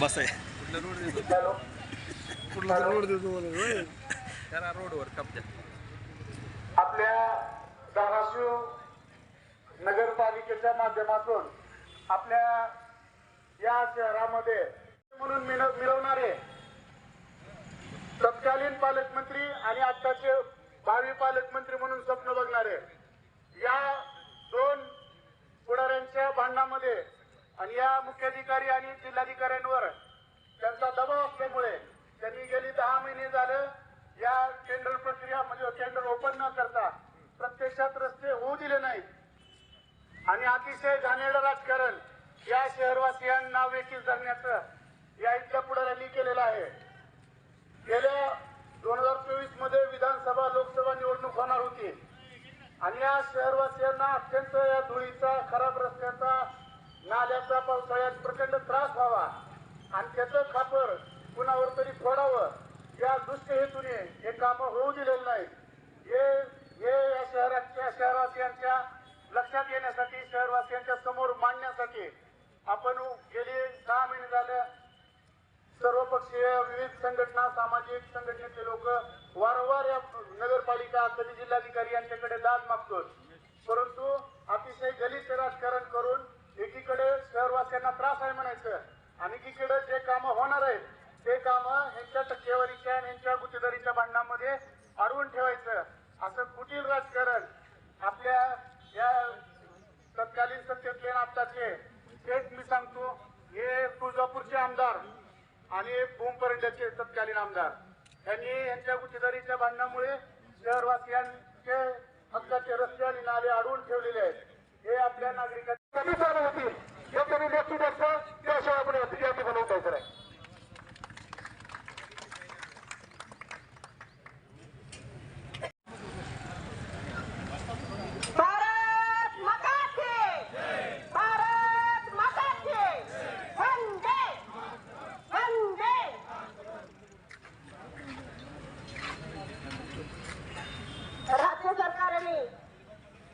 बस आहे. कुठला रोड देतो करा रोडवर कब्जा आपल्या धाराशिव नगरपालिकेच्या माध्यमातून आपल्या या शहरामध्ये म्हणून मिळ- मिळवणारे तत्कालीन पालकमंत्री आणि आत्ताचे भावी पालकमंत्री म्हणून स्वप्न बघणारे या दोन पुढाऱ्यांच्या भांडणामध्ये आणि या मुख्याधिकारी आणि जिल्हाधिकाऱ्यांवर त्यांचा दबाव असल्यामुळे त्यांनी गेली दहा महिने झालं. या टेंडर प्रक्रिया म्हणजे टेंडर ओपन न करता प्रत्यक्षात रस्ते होऊ दिले नाहीत. आणि अतिशय घाणेरडं राजकारण या शहरवासियांना वेटीस धरण्याचं या इथल्या पुढाऱ्यांनी केलेलं आहे. गेल्या दोन हजार चोवीसमध्ये विधानसभा लोकसभा निवडणूक होणार होती. आणि या शहरवासियांना अत्यंत या धुळीचा खराब रस्त्याचा नाल्याचा पावसाळ्यात प्रचंड त्रास व्हावा. आणि त्याचं खापर कुणावर तरी फोडावं. या दुष्ट हेतूने हे कामं होऊ दिलेलं नाही हे हे या शहराच्या शहरवासियांच्या लक्षात येण्यासाठी शहरवासियांच्या समोर मांडण्यासाठी आपण गेली सहा महिने झाले. सर्वपक्षीय विविध संघटना सामाजिक संघटनेचे लोक वारंवार या नगरपालिका कधी जिल्हाधिकारी यांच्याकडे दाद मागतो परंतु अतिशय गलित राजकारण करून एकीकडे त्यांना त्रास आहे म्हणायचं. आणि एकीकडे जे कामं होणार आहेत ते कामं ह्यांच्या टक्केवारीच्या आणि यांच्या गुत्तेदारीच्या भांडणामध्ये अडवून ठेवायचं. असं कुटील राजकारण आपल्या या तत्कालीन सत्तेतले आत्ताचे थेट मी सांगतो हे तुळजापूरचे आमदार आणि भूमपर्यंतचे तत्कालीन आमदार. यांनी यांच्या गुत्तेदारीच्या भांडणामुळे शहरवासियांचे हक्काचे रस्ते आणि नाले अडवून ठेवलेले आहेत. हे आपल्या नागरिकांना कमी चालू होतील हे कमी लेखी द्यायचं त्याशिवाय आपण या ठिकाणी उठायचं नाही भारत माता की भारत माता की वंदे वंदे राज्य सरकारने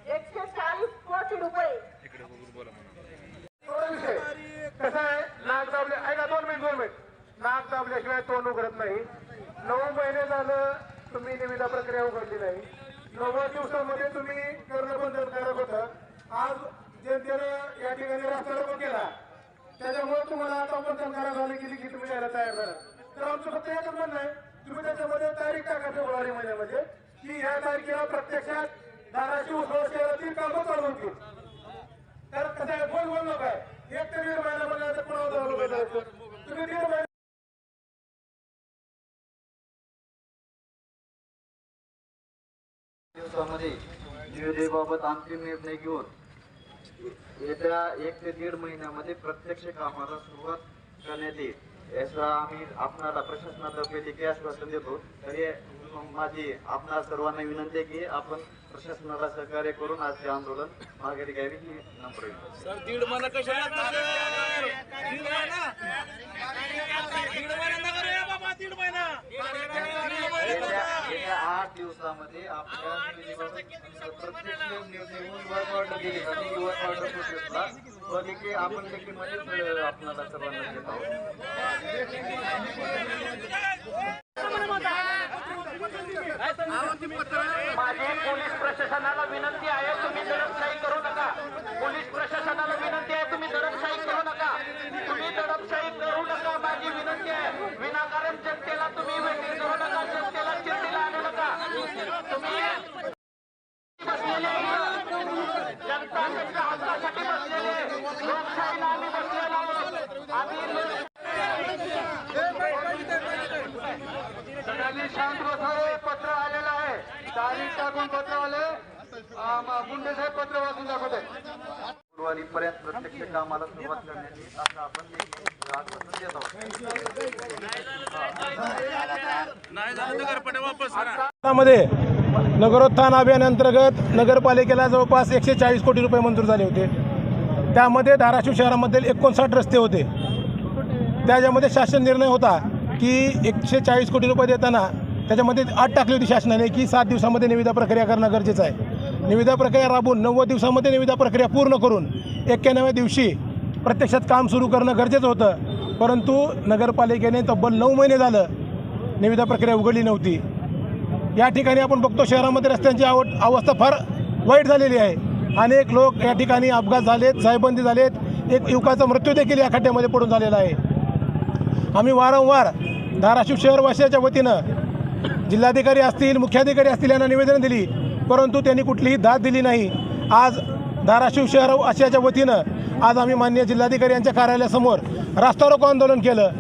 एकशे चाळीस कोटी रुपये इकडे बघून बोला म्हणा थोडा विषय कसं आहे नाक दाबले ऐका दोन मिनिट दोन मिनिट नाक दाबल्याशिवाय तोंड उघडत नाही. नऊ महिने झालं तुम्ही निविदा प्रक्रिया उघडली नाही. नव्वद दिवसामध्ये तुम्ही करणं बंधनकारक होतं. आज जनतेनं या ठिकाणी रस्ता केला. त्याच्यामुळे तुम्हाला आता बंधनकारक झाले की की तुम्ही यायला तयार झाला तर आमचं फक्त एकच म्हणणं आहे तुम्ही त्याच्यामध्ये तारीख टाका फेब्रुवारी महिन्यामध्ये की ह्या तारखेला प्रत्यक्षात धाराशिव उत्सव शहरातील कामं चालू होतील. तर कसं आहे बोल बोल नका. एक ते दीड महिना म्हणजे पुन्हा जाऊ तुम्ही दीड महिना दिवसामध्ये निविदेबाबत अंतिम निर्णय घेऊन येत्या एक ते दीड महिन्यामध्ये प्रत्यक्ष कामाला सुरुवात करण्यात येईल. याचा आम्ही आपणाला प्रशासनातर्फे देखील आश्वासन देतो. तरी माझी आपणा सर्वांना विनंती आहे की आपण प्रशासनाला सहकार्य करून आजचे आंदोलन माघारी घ्यावी ही नम्र महिना कशा येत्या आठ दिवसामध्ये आपल्या निवडणुकीबाबत प्रत्यक्ष निर्णय होऊन वर्क ऑर्डर दिली आणि वर्क ऑर्डर प्रोसेसला तो देखील आपण देखील आपल्याला सर्वांना घेत आहोत. माझी पोलीस प्रशासनाला विनंती आहे तुम्ही दडपशाही करू नका पोलीस प्रशासनाला विनंती आहे तुम्ही दडपशाही करू नका तुम्ही दडपशाही करू नका माझी विनंती आहे विनाकारण जनतेला तुम्ही वेटीस धरू नका जनतेला चिंतेला आणू नका तुम्ही बसलेले जनता त्यांच्या हक्कासाठी बसलेले लोकशाहीला आम्ही बसलेलो आहोत आम्ही सगळ्यांनी शांत बसावे पत्र आलेलं आहे दाखवून टाकून पत्र आले? गुंडे साहेब पत्र वाचून दाखवते पर्यंत प्रत्यक्ष कामाला सुरुवात करण्यात येईल असं आपण आश्वासन देत आहोत. मध्ये नगरोत्थान अभियानांतर्गत नगरपालिकेला जवळपास एकशे चाळीस कोटी रुपये मंजूर झाले होते. त्यामध्ये धाराशिव शहरामध्ये एकोणसाठ रस्ते होते. त्याच्यामध्ये शासन निर्णय होता की एकशे चाळीस कोटी रुपये देताना त्याच्यामध्ये अट टाकली होती शासनाने की सात दिवसामध्ये निविदा प्रक्रिया करणं गरजेचं आहे. निविदा प्रक्रिया राबवून नव्वद दिवसामध्ये निविदा प्रक्रिया पूर्ण करून एक्क्याण्णव्या दिवशी प्रत्यक्षात काम सुरू करणं गरजेचं होतं. परंतु नगरपालिकेने तब्बल नऊ महिने झालं निविदा प्रक्रिया उघडली नव्हती. या ठिकाणी आपण बघतो शहरामध्ये रस्त्यांची आव अवस्था फार वाईट झालेली आहे. अनेक लोक या ठिकाणी अपघात झालेत साहेबंदी झालेत. एक युवकाचा मृत्यू देखील या खड्ड्यामध्ये पडून झालेला आहे. आम्ही वारंवार धाराशिव शहरवासियाच्या वतीनं जिल्हाधिकारी असतील मुख्याधिकारी असतील यांना निवेदन दिली परंतु त्यांनी कुठलीही दाद दिली नाही. आज धाराशिव शहर आशियाच्या वतीनं आज आम्ही मान्य जिल्हाधिकारी यांच्या कार्यालयासमोर रास्ता रोको आंदोलन केलं.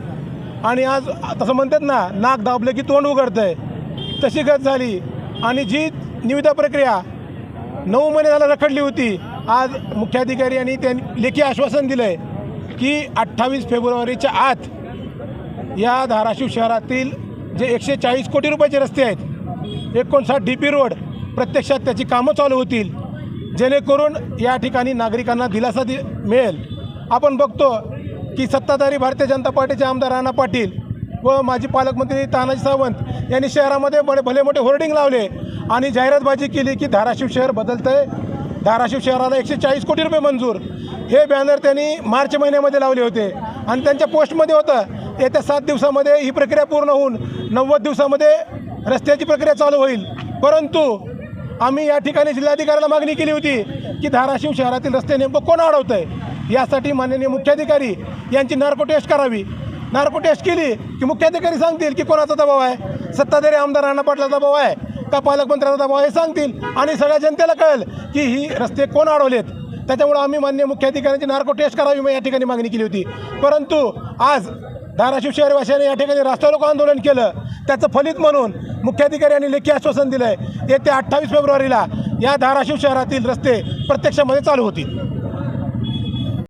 आणि आज तसं म्हणतात ना नाक दाबलं की तोंड उघडतं आहे तशी गत झाली. आणि जी निविदा प्रक्रिया नऊ महिने झाला रखडली होती आज मुख्याधिकारी यांनी त्यांनी लेखी आश्वासन दिलं आहे की अठ्ठावीस फेब्रुवारीच्या आत या धाराशिव शहरातील जे एकशे चाळीस कोटी रुपयाचे रस्ते आहेत एकोणसाठ डी पी रोड प्रत्यक्षात त्याची कामं चालू होतील. जेणेकरून या ठिकाणी नागरिकांना दिलासा दि मिळेल. आपण बघतो की सत्ताधारी भारतीय जनता पार्टीचे आमदार राणा पाटील व माजी पालकमंत्री तानाजी सावंत यांनी शहरामध्ये बडे भले मोठे होर्डिंग लावले आणि जाहिरातबाजी केली की धाराशिव शहर बदलतं आहे धाराशिव शहराला एकशे चाळीस कोटी रुपये मंजूर. हे बॅनर त्यांनी मार्च महिन्यामध्ये लावले होते. आणि त्यांच्या पोस्टमध्ये होतं येत्या सात दिवसामध्ये ही प्रक्रिया पूर्ण होऊन नव्वद दिवसामध्ये रस्त्याची प्रक्रिया चालू होईल. परंतु आम्ही या ठिकाणी जिल्हाधिकाऱ्याला मागणी केली होती की धाराशिव शहरातील रस्ते नेमकं कोण अडवतं आहे यासाठी माननीय मुख्याधिकारी यांची नार्को टेस्ट करावी. नार्को टेस्ट केली की मुख्याधिकारी सांगतील की कोणाचा दबाव आहे? सत्ताधारी आमदार राणा पाटलाचा दबाव आहे का पालकमंत्र्याचा दबाव आहे हे सांगतील. आणि सगळ्या जनतेला कळेल की ही रस्ते कोण अडवलेत? त्याच्यामुळं आम्ही मान्य मुख्याधिकाऱ्यांची नार्को टेस्ट करावी या ठिकाणी मागणी केली होती. परंतु आज धाराशिव शहरवासियांनी या ठिकाणी रास्ता रोको आंदोलन केलं. त्याचं फलित म्हणून मुख्याधिकाऱ्यांनी लेखी आश्वासन दिलं आहे येत्या अठ्ठावीस फेब्रुवारीला या धाराशिव शहरातील रस्ते प्रत्यक्षामध्ये चालू होतील.